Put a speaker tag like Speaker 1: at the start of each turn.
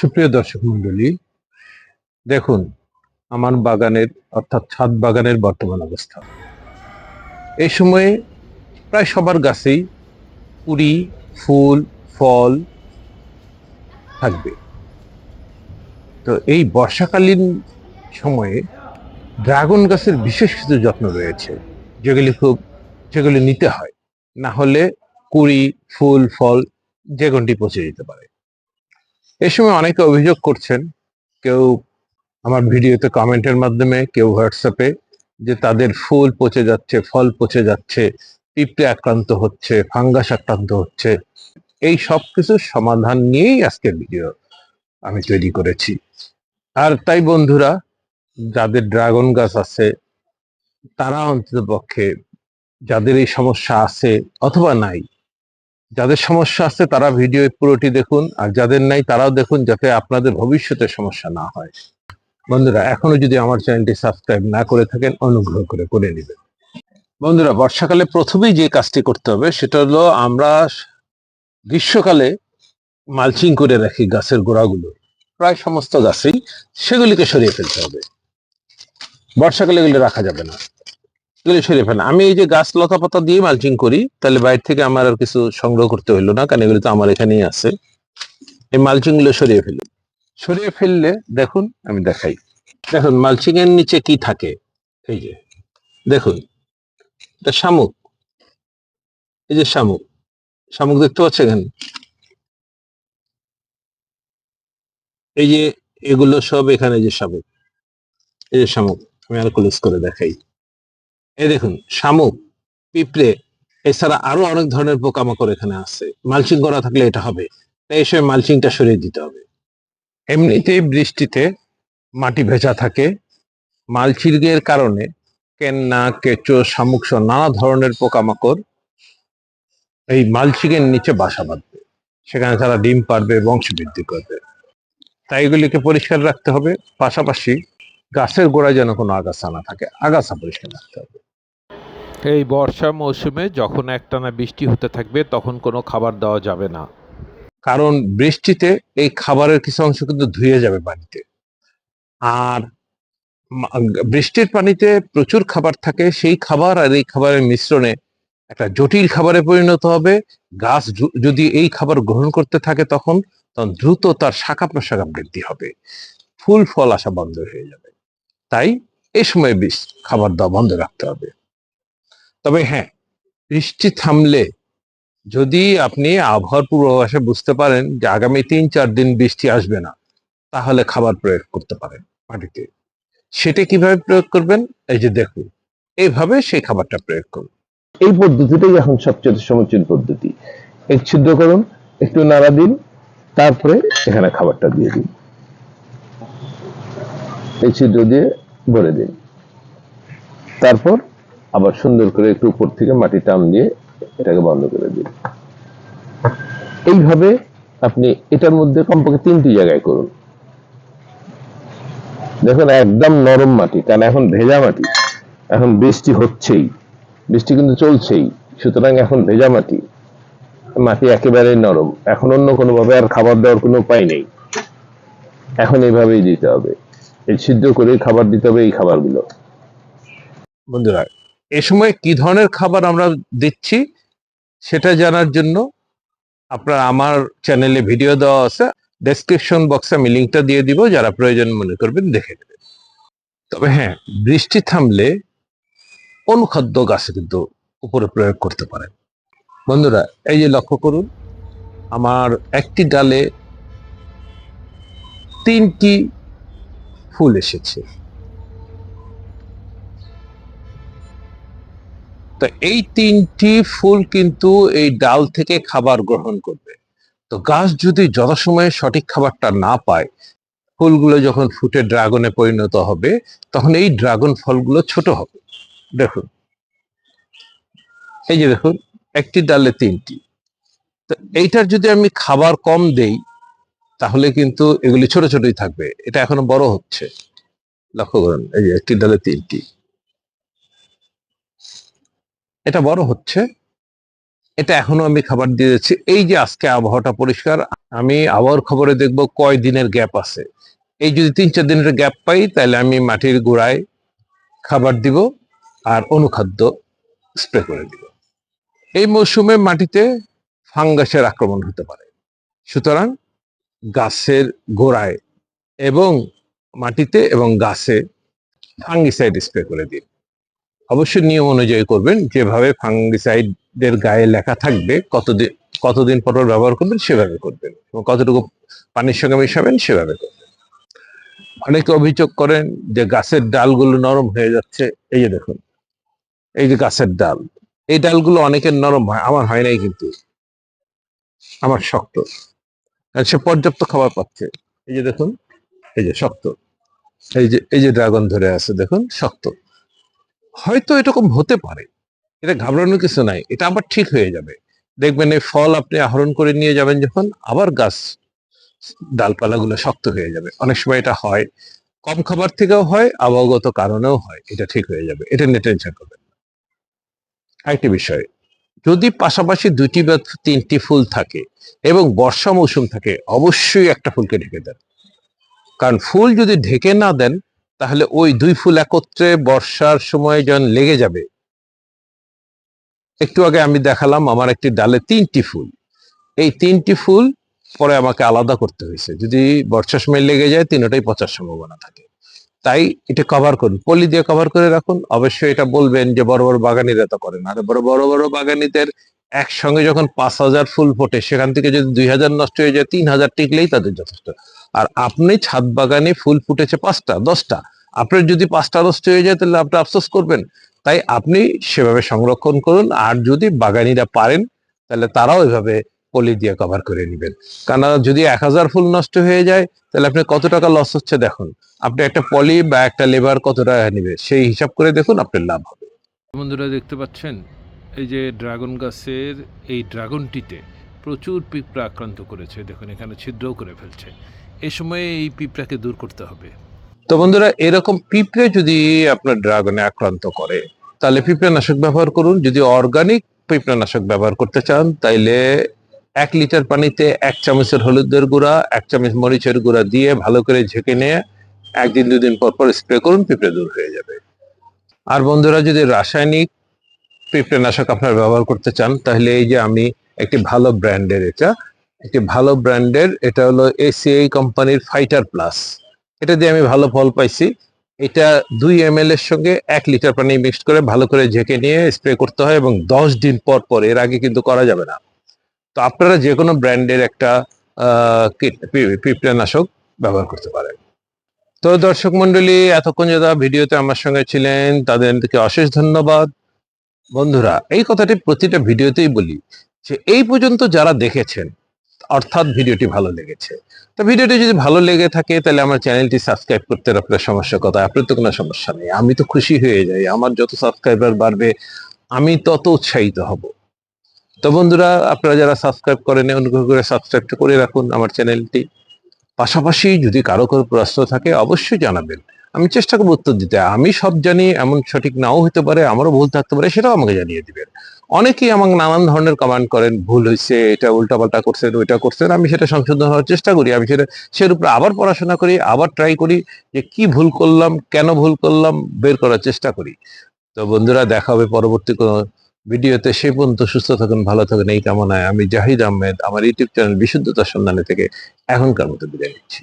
Speaker 1: সুপ্রিয় দর্শক মন্ডলী দেখুন আমার বাগানের অর্থাৎ ছাদ বাগানের বর্তমান অবস্থা। এই সময়ে প্রায় সবার গাছেই কুড়ি ফুল, ফল থাকবে। তো এই বর্ষাকালীন সময়ে ড্রাগন গাছের বিশেষ কিছু যত্ন রয়েছে, যেগুলি খুব, যেগুলি নিতে হয়। না হলে কুড়ি ফুল, ফল যে কোনটি পচে যেতে পারে। এ সময় অনেকে অভিযোগ করছেন, কেউ আমার ভিডিওতে কমেন্টের মাধ্যমে, কেউ হোয়াটসঅ্যাপে, যে তাদের ফুল পচে যাচ্ছে, ফল পচে যাচ্ছে, পিঁপড়ে আক্রান্ত হচ্ছে, ফাঙ্গাস আক্রান্ত হচ্ছে। এই সব কিছুর সমাধান নিয়েই আজকের ভিডিও আমি তৈরি করেছি। আর তাই বন্ধুরা, যাদের ড্রাগন গাছ আছে, তারা অন্তত পক্ষে যাদের এই সমস্যা আছে অথবা নাই যাদের সমস্যা আছে তারা ভিডিও পুরোটি দেখুন, আর যাদের নাই তারাও দেখুন যাতে আপনাদের ভবিষ্যতে সমস্যা না হয়। বন্ধুরা, এখনও যদি আমার চ্যানেলটি সাবস্ক্রাইব না করে থাকেন, অনুগ্রহ করে করে নেবেন। বন্ধুরা, বর্ষাকালে প্রথমেই যে কাজটি করতে হবে সেটা হলো আমরা গ্রীষ্মকালে মালচিং করে রাখি গাছের গোড়াগুলো। প্রায় সমস্ত গাছেই সেগুলিকে সরিয়ে ফেলতে হবে। বর্ষাকালে এগুলো রাখা যাবে না। আমি এই যে গাছ লতা পাতা দিয়ে মালচিং করি, তাহলে বাইরে থেকে আমার আর কিছু সংগ্রহ করতে হইল না, কারণ এগুলো তো আমার এখানেই আছে। এই মালচিংগুলো সরিয়ে ফেলি। সরিয়ে ফেললে, দেখুন, আমি দেখাই। দেখুন মালচিং এর নিচে কি থাকে? এই যে, দেখুন, এটা শামুক। এই যে শামুক শামুক দেখতে পাচ্ছেন এখানে? এই যে, এগুলো সব এখানে যে শামুক, এই যে শামুক, আমি আর ক্লোজ করে দেখাই। এই দেখুন, শামুক, পিঁপড়ে, এছাড়া আরও অনেক ধরনের পোকামাকড় এখানে আছে। মালচিং করা থাকলে এটা হবে। তাই সময় মালচিংটা সরিয়ে দিতে হবে। এমনিতেই বৃষ্টিতে মাটি ভেজা থাকে। মালচিংয়ের কারণে কেন্না, কেঁচো, শামুক সহ নানা ধরনের পোকামাকড় এই মালচিং এর নিচে বাসা বাঁধবে। সেখানে তারা ডিম পারবে বংশ বৃদ্ধি করবে। তাই এগুলিকে পরিষ্কার রাখতে হবে। পাশাপাশি গাছের গোড়ায় যেন কোনো আগাছা না থাকে, আগাছা পরিষ্কার রাখতে হবে।
Speaker 2: এই বর্ষা মৌসুমে যখন একটানা বৃষ্টি হতে থাকবে, তখন কোনো খাবার দেওয়া যাবে না।
Speaker 1: কারণ বৃষ্টিতে এই খাবারের কিছু অংশ কিন্তু ধুয়ে যাবে পানিতে। আর বৃষ্টির পানিতে প্রচুর খাবার থাকে, সেই খাবার আর এই খাবারের মিশ্রণে একটা জটিল খাবারে পরিণত হবে। গাছ যদি এই খাবার গ্রহণ করতে থাকে তখন তখন দ্রুত তার শাখা প্রশাখা বৃদ্ধি হবে। ফুল ফল আসা বন্ধ হয়ে যাবে। তাই এই সময় খাবার দাওয়া বন্ধ রাখতে হবে। তবে হ্যাঁ বৃষ্টি থামলে যদি আপনি আবহাওয়ার পূর্বাভাসে বুঝতে পারেন যে আগামী তিন চার দিন বৃষ্টি আসবে না, তাহলে খাবার প্রয়োগ করতে পারেন মাটিতে। সেটা কীভাবে প্রয়োগ করবেন? এই যে দেখুন, এইভাবে সেই খাবারটা প্রয়োগ করুন।
Speaker 3: এই পদ্ধতিটাই এখন সবচেয়ে সমীচীন পদ্ধতি। এক ছিদ্র করুন, একটু নাড়া দিন, তারপরে এখানে খাবারটা দিয়ে দিন। এই ছিদ্র দিয়ে ভরে দিন। তারপর আবার সুন্দর করে একটু উপর থেকে মাটি টান দিয়ে এটাকে বন্ধ করে দিন। এইভাবে আপনি এটার মধ্যে কমপক্ষে তিনটি জায়গায় করুন। দেখুন, একদম নরম মাটি, কারণ এখন ভেজা মাটি, এখন বৃষ্টি হচ্ছেই, বৃষ্টি কিন্তু চলছেই, সুতরাং এখন ভেজা মাটি মাটি একেবারেই নরম। এখন অন্য কোনোভাবে আর খাবার দেওয়ার কোনো উপায় নেই। এখন এইভাবেই দিতে হবে। এই সিদ্ধ করে খাবার দিতে হবে এই খাবারগুলো।
Speaker 1: বন্ধুরা এ সময় কি ধরনের খাবার আমরা দিচ্ছি সেটা জানার জন্য আপনারা আমার চ্যানেলে ভিডিও দেওয়া আছে। ডেসক্রিপশন বক্সে আমি লিঙ্কটা দিয়ে দিব, যারা প্রয়োজন মনে করবেন দেখে নেবেন। তবে হ্যাঁ বৃষ্টি থামলে অনুখাদ্য গাছে কিন্তু উপরে প্রয়োগ করতে পারেন। বন্ধুরা, এই যে লক্ষ্য করুন, আমার একটি ডালে তিনটি ফুল এসেছে। তো এই তিনটি ফুল কিন্তু এই ডাল থেকে খাবার গ্রহণ করবে। তো গাছ যদি যথাসময়ে সঠিক খাবারটা না পায়, ফুলগুলো যখন ফুটে ড্রাগনে পরিণত হবে, তখন এই ড্রাগন ফলগুলো ছোট হবে। দেখুন। এই যে দেখুন, একটি ডালে তিনটি। তো এইটার যদি আমি খাবার কম দেই, তাহলে কিন্তু এগুলি ছোট ছোটই থাকবে। এটা এখনও বড় হচ্ছে। লক্ষ্য করুন, এই যে একটি ডালে তিনটি। এটা বড় হচ্ছে। এটা এখনও আমি খাবার দিয়ে যাচ্ছি এই যে আজকে আবহাওয়াটা পরিষ্কার, আমি আবহাওয়ার খবরে দেখব কয় দিনের গ্যাপ আছে। এই যদি তিন চার দিনের গ্যাপ পাই, তাহলে আমি মাটির গোড়ায় খাবার দিব আর অনুখাদ্য স্প্রে করে দিব। এই মৌসুমে মাটিতে ফাঙ্গাসের আক্রমণ হতে পারে। সুতরাং গাছের গোড়ায় এবং মাটিতে এবং গাছে ফাঙ্গিসাইড স্প্রে করে দিন। অবশ্যই নিয়ম অনুযায়ী করবেন, যেভাবে ফাঙ্গিসাইডের গায়ে লেখা থাকবে কতদিন কতদিন পর ব্যবহার করবেন, সেভাবে করবেন। এবং কতটুকু পানির সঙ্গে মেশাবেন, সেভাবে করবেন। অনেকে অভিযোগ করেন যে গাছের ডালগুলো নরম হয়ে যাচ্ছে, এই যে দেখুন, এই যে গাছের ডাল, এই ডালগুলো অনেকের নরম হয়, আমার হয় নাই কিন্তু। আমার শক্ত। সে পর্যাপ্ত খাবার পাচ্ছে। এই যে দেখুন, এই যে শক্ত। এই যে এই যে ড্রাগন ধরে আছে, দেখুন, শক্ত। হয়তো এরকম হতে পারে। এটা ঘাবড়ানোর কিছু নাই। এটা আবার ঠিক হয়ে যাবে। দেখবেন এই ফল আপনি আহরণ করে নিয়ে যাবেন যখন, আবার গাছ, ডালপালাগুলো শক্ত হয়ে যাবে। অনেক সময় এটা হয়, কম খাবার থেকেও হয়, আবহাওয়াগত কারণেও হয়। এটা ঠিক হয়ে যাবে। এটা নিয়ে টেনশন করবেন। আরেকটি বিষয়, যদি পাশাপাশি দুটি বা তিনটি ফুল থাকে এবং বর্ষা মৌসুম থাকে, অবশ্যই একটা ফুলকে ঢেকে দেন। কারণ ফুল যদি ঢেকে না দেন তাহলে ওই দুই ফুল একত্রে বর্ষার সময় যখন লেগে যাবে। একটু আগে আমি দেখালাম আমার একটি ডালে তিনটি ফুল। এই তিনটি ফুল পরে আমাকে আলাদা করতে হয়েছে। যদি বর্ষার সময় লেগে যায়, তিনটাই পচার সম্ভাবনা থাকে। তাই এটা কভার করুন। পলি দিয়ে কভার করে রাখুন। অবশ্যই এটা বলবেন যে বড় বড় বাগানিরা তো করেন আর বড় বড় বড় বাগানিদের একসঙ্গে যখন পাঁচ হাজার ফুল ফোটে, সেখান থেকে যদি দুই হাজার নষ্ট হয়ে যায়, তিন হাজার টিকলেই তাদের যথেষ্ট। আর আপনি ছাদ বাগানে ফুল ফুটেছে পাঁচটা, দশটা। আপনার যদি পাঁচটা নষ্ট হয়ে যায়, তাহলে আপনি আফসোস করবেন। তাই আপনি সেভাবে সংরক্ষণ করুন, আর যদি বাগানিরা পারেন, তাহলে তারাও এভাবে পলি দিয়ে কভার করে নেবেন। কারণ যদি এক হাজার ফুল নষ্ট হয়ে যায়, তাহলে আপনি কত টাকা লস হচ্ছে দেখুন। আপনি একটা পলি বা একটা লেবার কত টাকা নেবে, সেই হিসাব করে দেখুন, আপনার লাভ হবে।
Speaker 2: বন্ধুরা, দেখতে পাচ্ছেন? এই যে ড্রাগন গাছের এই ড্রাগনটিতে প্রচুর পিঁপড়া আক্রান্ত করেছে। দেখুন, এখানে ছিদ্রও করে ফেলছে। এ সময়ে এই পিঁপড়াকে দূর করতে হবে।
Speaker 1: তো বন্ধুরা, এরকম পিঁপড়ে যদি আপনার ড্রাগনে আক্রান্ত করে, তাহলে পিঁপড়ানাশক ব্যবহার করুন। যদি অর্গানিক পিঁপড়ানাশক ব্যবহার করতে চান, তাইলে এক লিটার পানিতে এক চামচের হলুদের গুঁড়া, এক চামচ মরিচের গুঁড়া দিয়ে ভালো করে ঝেঁকে নিয়ে একদিন দুদিন পর পর স্প্রে করুন, পিঁপড়ে দূর হয়ে যাবে। আর বন্ধুরা, যদি রাসায়নিক পিঁপড়ানাশক আপনারা ব্যবহার করতে চান, তাহলে এই যে আমি একটি ভালো ব্র্যান্ডের এটা, একটি ভালো ব্র্যান্ডের এটা হলো এসিআই কোম্পানির ফাইটার প্লাস এটা দিয়ে আমি ভালো ফল পাইছি। এটা দুই এম এর সঙ্গে এক লিটার পানি মিক্সড করে ভালো করে ঝেঁকে নিয়ে স্প্রে করতে হয় এবং দশ দিন পর পর এর আগে কিন্তু করা যাবে না। তো আপনারা যে কোনো ব্র্যান্ডের একটা পিঁপড়ানাশক ব্যবহার করতে পারেন। তো দর্শক মন্ডলী এতক্ষণ যারা ভিডিওতে আমার সঙ্গে ছিলেন, তাদেরকে অশেষ ধন্যবাদ। বন্ধুরা, এই কথাটি প্রতিটা ভিডিওতেই বলি যে এই পর্যন্ত যারা দেখেছেন, অর্থাৎ ভিডিওটি ভালো লেগেছে, তো ভিডিওটি যদি ভালো লেগে থাকে, তাহলে আমার চ্যানেলটি সাবস্ক্রাইব করতে আপনার সমস্যা কথা আপনার তো কোনো সমস্যা নেই। আমি তো খুশি হয়ে যাই। আমার যত সাবস্ক্রাইবার বাড়বে, আমি তত উৎসাহিত হব। তো বন্ধুরা, আপনারা যারা সাবস্ক্রাইব করেন অনুগ্রহ করে সাবস্ক্রাইবটা করে রাখুন আমার চ্যানেলটি। পাশাপাশি যদি কারও কোনো প্রশ্ন থাকে, অবশ্যই জানাবেন। আমি চেষ্টা করব উত্তর দিতে। আমি সব জানি, এমন সঠিক নাও হতে পারে, আমারও ভুল থাকতে পারে, সেটাও আমাকে জানিয়ে দিবেন। অনেকেই আমাকে নানান ধরনের কমান্ড করেন, ভুল হয়েছে এটা উল্টাপাল্টা করছেন, ওইটা করছেন, আমি সেটা সংশোধন হওয়ার চেষ্টা করি, আমি সেটা, সের উপরে আবার পড়াশোনা করি, আবার ট্রাই করি যে কি ভুল করলাম, কেন ভুল করলাম, বের করার চেষ্টা করি। তো বন্ধুরা, দেখা হবে পরবর্তী কোনো ভিডিওতে, সে পর্যন্ত সুস্থ থাকুন, ভালো থাকুন, এই কামনায় আমি জাহিদ আহমেদ, আমার ইউটিউব চ্যানেল বিশুদ্ধতার সন্ধানে থেকে এখনকার মতো বিদায় নিচ্ছি।